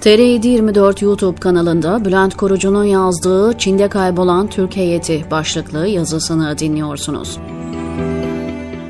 TR 24 YouTube kanalında Bülent Korucu'nun yazdığı Çin'de kaybolan Türk heyeti başlıklı yazısını dinliyorsunuz.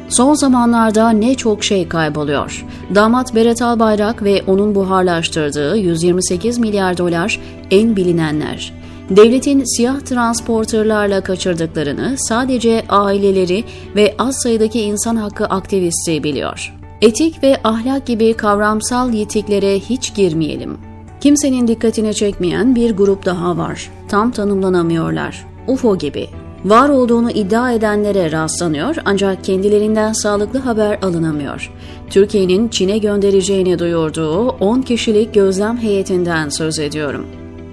Son zamanlarda ne çok şey kayboluyor. Damat Berat Albayrak ve onun buharlaştırdığı 128 milyar dolar en bilinenler. Devletin siyah transporterlarla kaçırdıklarını sadece aileleri ve az sayıdaki insan hakkı aktivisti biliyor. Etik ve ahlak gibi kavramsal yitiklere hiç girmeyelim. Kimsenin dikkatini çekmeyen bir grup daha var. Tam tanımlanamıyorlar. UFO gibi. Var olduğunu iddia edenlere rastlanıyor ancak kendilerinden sağlıklı haber alınamıyor. Türkiye'nin Çin'e göndereceğini duyurduğu 10 kişilik gözlem heyetinden söz ediyorum.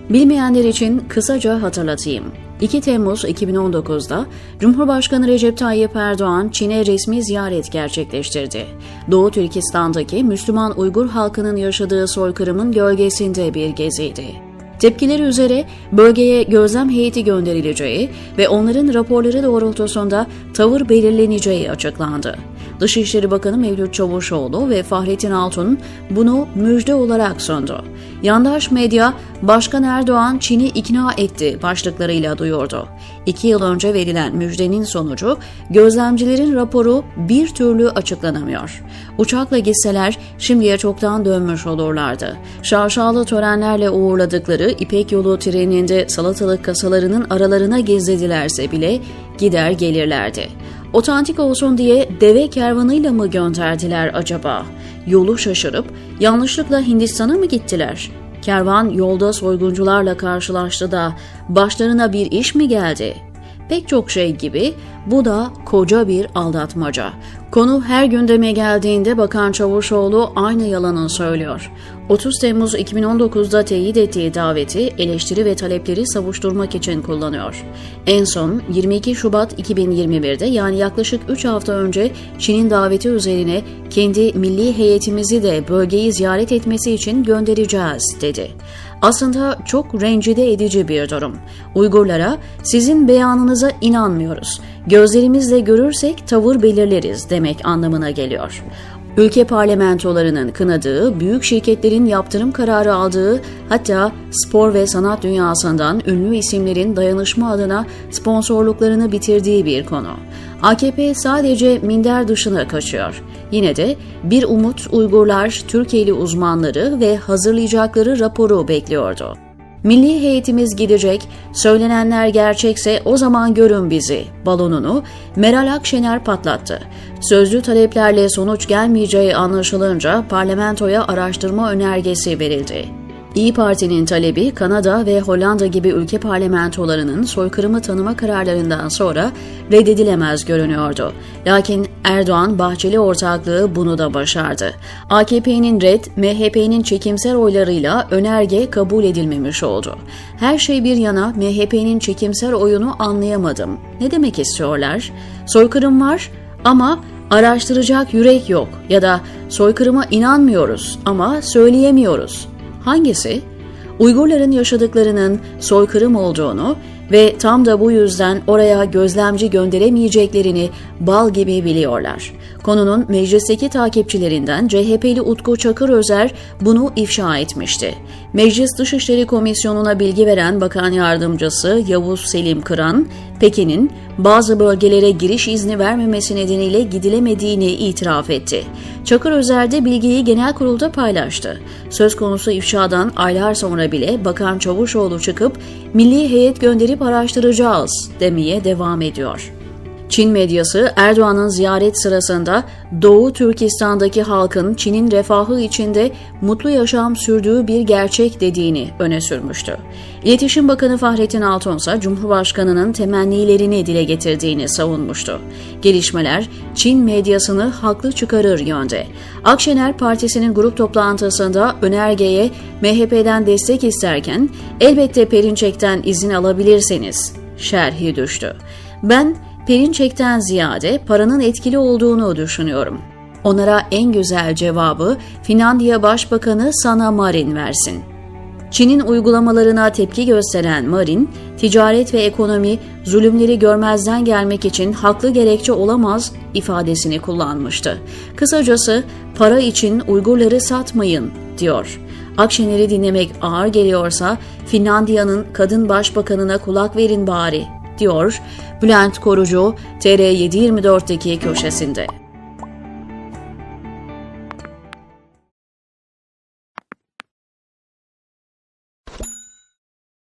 Bilmeyenler için kısaca hatırlatayım. 2 Temmuz 2019'da Cumhurbaşkanı Recep Tayyip Erdoğan Çin'e resmi ziyaret gerçekleştirdi. Doğu Türkistan'daki Müslüman Uygur halkının yaşadığı soykırımın gölgesinde bir geziydi. Tepkileri üzere bölgeye gözlem heyeti gönderileceği ve onların raporları doğrultusunda tavır belirleneceği açıklandı. Dışişleri Bakanı Mevlüt Çavuşoğlu ve Fahrettin Altun bunu müjde olarak sundu. Yandaş medya Başkan Erdoğan Çin'i ikna etti başlıklarıyla duyurdu. İki yıl önce verilen müjdenin sonucu gözlemcilerin raporu bir türlü açıklanamıyor. Uçakla gitseler şimdiye çoktan dönmüş olurlardı. Şaşalı törenlerle uğurladıkları İpek Yolu treninde salatalık kasalarının aralarına gizledilerse bile gider gelirlerdi. Otantik olsun diye deve kervanıyla mı gönderdiler acaba? Yolu şaşırıp yanlışlıkla Hindistan'a mı gittiler? Kervan yolda soyguncularla karşılaştı da başlarına bir iş mi geldi? Pek çok şey gibi bu da koca bir aldatmaca. Konu her gündeme geldiğinde Bakan Çavuşoğlu aynı yalanı söylüyor. 30 Temmuz 2019'da teyit ettiği daveti eleştiri ve talepleri savuşturmak için kullanıyor. En son 22 Şubat 2021'de yani yaklaşık 3 hafta önce Çin'in daveti üzerine kendi milli heyetimizi de bölgeyi ziyaret etmesi için göndereceğiz dedi. Aslında çok rencide edici bir durum. Uygurlara sizin beyanınıza inanmıyoruz. Gözlerimizle görürsek tavır belirleriz demek anlamına geliyor. Ülke parlamentolarının kınadığı, büyük şirketlerin yaptırım kararı aldığı, hatta spor ve sanat dünyasından ünlü isimlerin dayanışma adına sponsorluklarını bitirdiği bir konu. AKP sadece minder dışına kaçıyor. Yine de bir umut Uygurlar, Türkiye'li uzmanları ve hazırlayacakları raporu bekliyordu. Milli heyetimiz gidecek, söylenenler gerçekse o zaman görün bizi balonunu Meral Akşener patlattı. Sözlü taleplerle sonuç gelmeyeceği anlaşılınca parlamentoya araştırma önergesi verildi. İyi Parti'nin talebi Kanada ve Hollanda gibi ülke parlamentolarının soykırımı tanıma kararlarından sonra reddedilemez görünüyordu. Lakin Erdoğan Bahçeli ortaklığı bunu da başardı. AKP'nin red, MHP'nin çekimser oylarıyla önerge kabul edilmemiş oldu. Her şey bir yana MHP'nin çekimser oyunu anlayamadım. Ne demek istiyorlar? Soykırım var ama araştıracak yürek yok ya da soykırıma inanmıyoruz ama söyleyemiyoruz. Hangisi? Uygurların yaşadıklarının soykırım olduğunu ve tam da bu yüzden oraya gözlemci gönderemeyeceklerini bal gibi biliyorlar. Konunun meclisteki takipçilerinden CHP'li Utku Çakır Özer bunu ifşa etmişti. Meclis Dışişleri Komisyonu'na bilgi veren Bakan Yardımcısı Yavuz Selim Kıran, Pekin'in bazı bölgelere giriş izni vermemesi nedeniyle gidilemediğini itiraf etti. Çakır Özer de bilgiyi genel kurulda paylaştı. Söz konusu ifşadan aylar sonra bile Bakan Çavuşoğlu çıkıp milli heyet gönderip araştıracağız demeye devam ediyor. Çin medyası Erdoğan'ın ziyaret sırasında Doğu Türkistan'daki halkın Çin'in refahı içinde mutlu yaşam sürdüğü bir gerçek dediğini öne sürmüştü. İletişim Bakanı Fahrettin Altun ise Cumhurbaşkanı'nın temennilerini dile getirdiğini savunmuştu. Gelişmeler Çin medyasını haklı çıkarır yönde. Akşener Partisi'nin grup toplantısında önergeye MHP'den destek isterken elbette Perinçek'ten izin alabilirseniz şerhi düştü. Ben Perinçek'ten ziyade paranın etkili olduğunu düşünüyorum. Onlara en güzel cevabı Finlandiya Başbakanı Sanna Marin versin. Çin'in uygulamalarına tepki gösteren Marin, ticaret ve ekonomi zulümleri görmezden gelmek için haklı gerekçe olamaz ifadesini kullanmıştı. Kısacası para için Uygurları satmayın diyor. Akşener'i dinlemek ağır geliyorsa Finlandiya'nın kadın başbakanına kulak verin bari, diyor Bülent Korucu TR724'deki köşesinde.